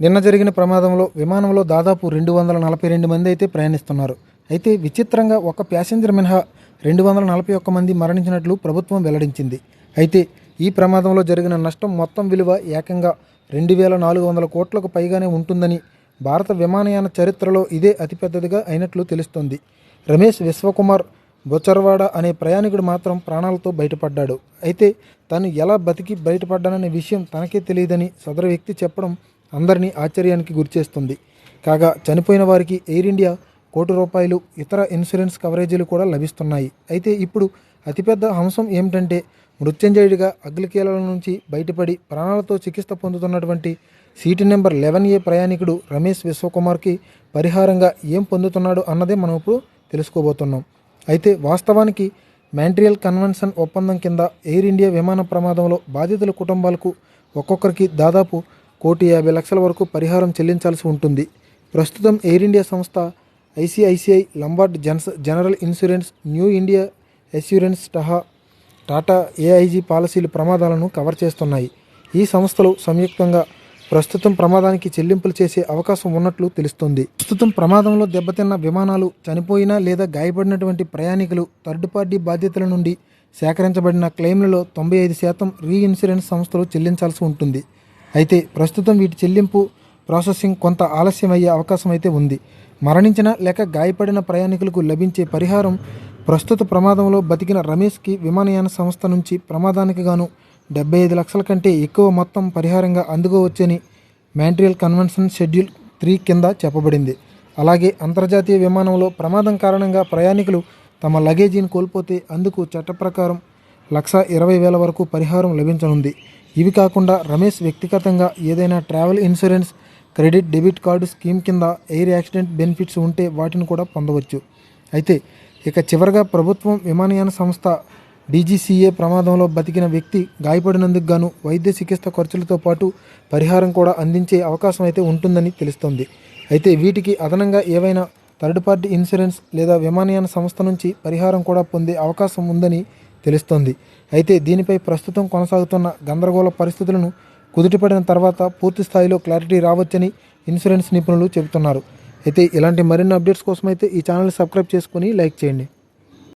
నిన్న జరిగిన ప్రమాదంలో విమానంలో దాదాపు రెండు వందల నలభై రెండు మంది అయితే ప్రయాణిస్తున్నారు. అయితే విచిత్రంగా ఒక ప్యాసింజర్ మినహా రెండు వందల నలభై ఒక్క మంది మరణించినట్లు ప్రభుత్వం వెల్లడించింది. అయితే ఈ ప్రమాదంలో జరిగిన నష్టం మొత్తం విలువ ఏకంగా రెండు వేల నాలుగు వందల కోట్లకు పైగానే ఉంటుందని భారత విమానయాన చరిత్రలో ఇదే అతిపెద్దదిగా అయినట్లు తెలుస్తోంది. రమేష్ విశ్వకుమార్ బొచ్చర్వాడ అనే ప్రయాణికుడు మాత్రం ప్రాణాలతో బయటపడ్డాడు. అయితే తను ఎలా బతికి బయటపడ్డాననే విషయం తనకే తెలియదని సదరు వ్యక్తి చెప్పడం అందరినీ ఆశ్చర్యానికి గురిచేస్తుంది కాగా చనిపోయిన వారికి ఎయిర్ ఇండియా కోటి రూపాయలు ఇతర ఇన్సూరెన్స్ కవరేజీలు కూడా లభిస్తున్నాయి. అయితే ఇప్పుడు అతిపెద్ద అంశం ఏమిటంటే మృత్యుంజయుడిగా అగ్నికీలల నుంచి బయటపడి ప్రాణాలతో చికిత్స పొందుతున్నటువంటి సీటు నెంబర్ లెవెన్ ఏ ప్రయాణికుడు రమేష్ విశ్వకుమార్కి పరిహారంగా ఏం పొందుతున్నాడు అన్నదే మనం ఇప్పుడు తెలుసుకోబోతున్నాం. అయితే వాస్తవానికి మ్యాంట్రియల్ కన్వెన్షన్ ఒప్పందం కింద ఎయిర్ ఇండియా విమాన ప్రమాదంలో బాధితుల కుటుంబాలకు ఒక్కొక్కరికి దాదాపు కోటి యాభై లక్షల వరకు పరిహారం చెల్లించాల్సి ఉంటుంది. ప్రస్తుతం ఎయిర్ ఇండియా సంస్థ ICICI Lombard జన్స్ general insurance New India assurance టహా Tata AIG policies ప్రమాదాలను కవర్ చేస్తున్నాయి. ఈ సంస్థలు సంయుక్తంగా ప్రస్తుతం ప్రమాదానికి చెల్లింపులు చేసే అవకాశం ఉన్నట్లు తెలుస్తోంది. ప్రస్తుతం ప్రమాదంలో దెబ్బతిన్న విమానాలు చనిపోయిన లేదా గాయపడినటువంటి ప్రయాణికులు థర్డ్ పార్టీ బాధ్యతల నుండి సేకరించబడిన క్లెయిమ్లలో తొంభై ఐదు శాతం రీ ఇన్సూరెన్స్ సంస్థలు చెల్లించాల్సి ఉంటుంది. అయితే ప్రస్తుతం వీటి చెల్లింపు ప్రాసెసింగ్ కొంత ఆలస్యమయ్యే అవకాశం అయితే ఉంది. మరణించిన లేక గాయపడిన ప్రయాణికులకు లభించే పరిహారం ప్రస్తుత ప్రమాదంలో బతికిన రమేష్కి విమానయాన సంస్థ నుంచి ప్రమాదానికి గాను డెబ్బై ఐదు లక్షల కంటే ఎక్కువ మొత్తం పరిహారంగా అందుకోవచ్చని మ్యాంట్రియల్ కన్వెన్షన్ షెడ్యూల్ త్రీ కింద చెప్పబడింది. అలాగే అంతర్జాతీయ విమానంలో ప్రమాదం కారణంగా ప్రయాణికులు తమ లగేజీని కోల్పోతే అందుకు చట్ట ప్రకారం లక్ష ఇరవై వేల వరకు పరిహారం లభించనుంది. ఇవి కాకుండా రమేష్ వ్యక్తిగతంగా ఏదైనా travel insurance credit debit card scheme కింద ఎయిర్ యాక్సిడెంట్ బెనిఫిట్స్ ఉంటే వాటిని కూడా పొందవచ్చు. అయితే ఇక చివరగా ప్రభుత్వం విమానయాన సంస్థ డీజీసీఏ ప్రమాదంలో బతికిన వ్యక్తి గాయపడినందుకు గాను వైద్య చికిత్స ఖర్చులతో పాటు పరిహారం కూడా అందించే అవకాశం అయితే ఉంటుందని తెలుస్తోంది. అయితే వీటికి అదనంగా ఏవైనా థర్డ్ పార్టీ ఇన్సూరెన్స్ లేదా విమానయాన సంస్థ నుంచి పరిహారం కూడా పొందే అవకాశం ఉందని తెలుస్తోంది. అయితే దీనిపై ప్రస్తుతం కొనసాగుతున్న గందరగోళ పరిస్థితులను కుదుటిపడిన తర్వాత పూర్తి స్థాయిలో క్లారిటీ రావచ్చని ఇన్సూరెన్స్ నిపుణులు చెబుతున్నారు. అయితే ఇలాంటి మరిన్ని అప్డేట్స్ కోసం అయితే ఈ ఛానల్ సబ్స్క్రైబ్ చేసుకొని లైక్ చేయండి.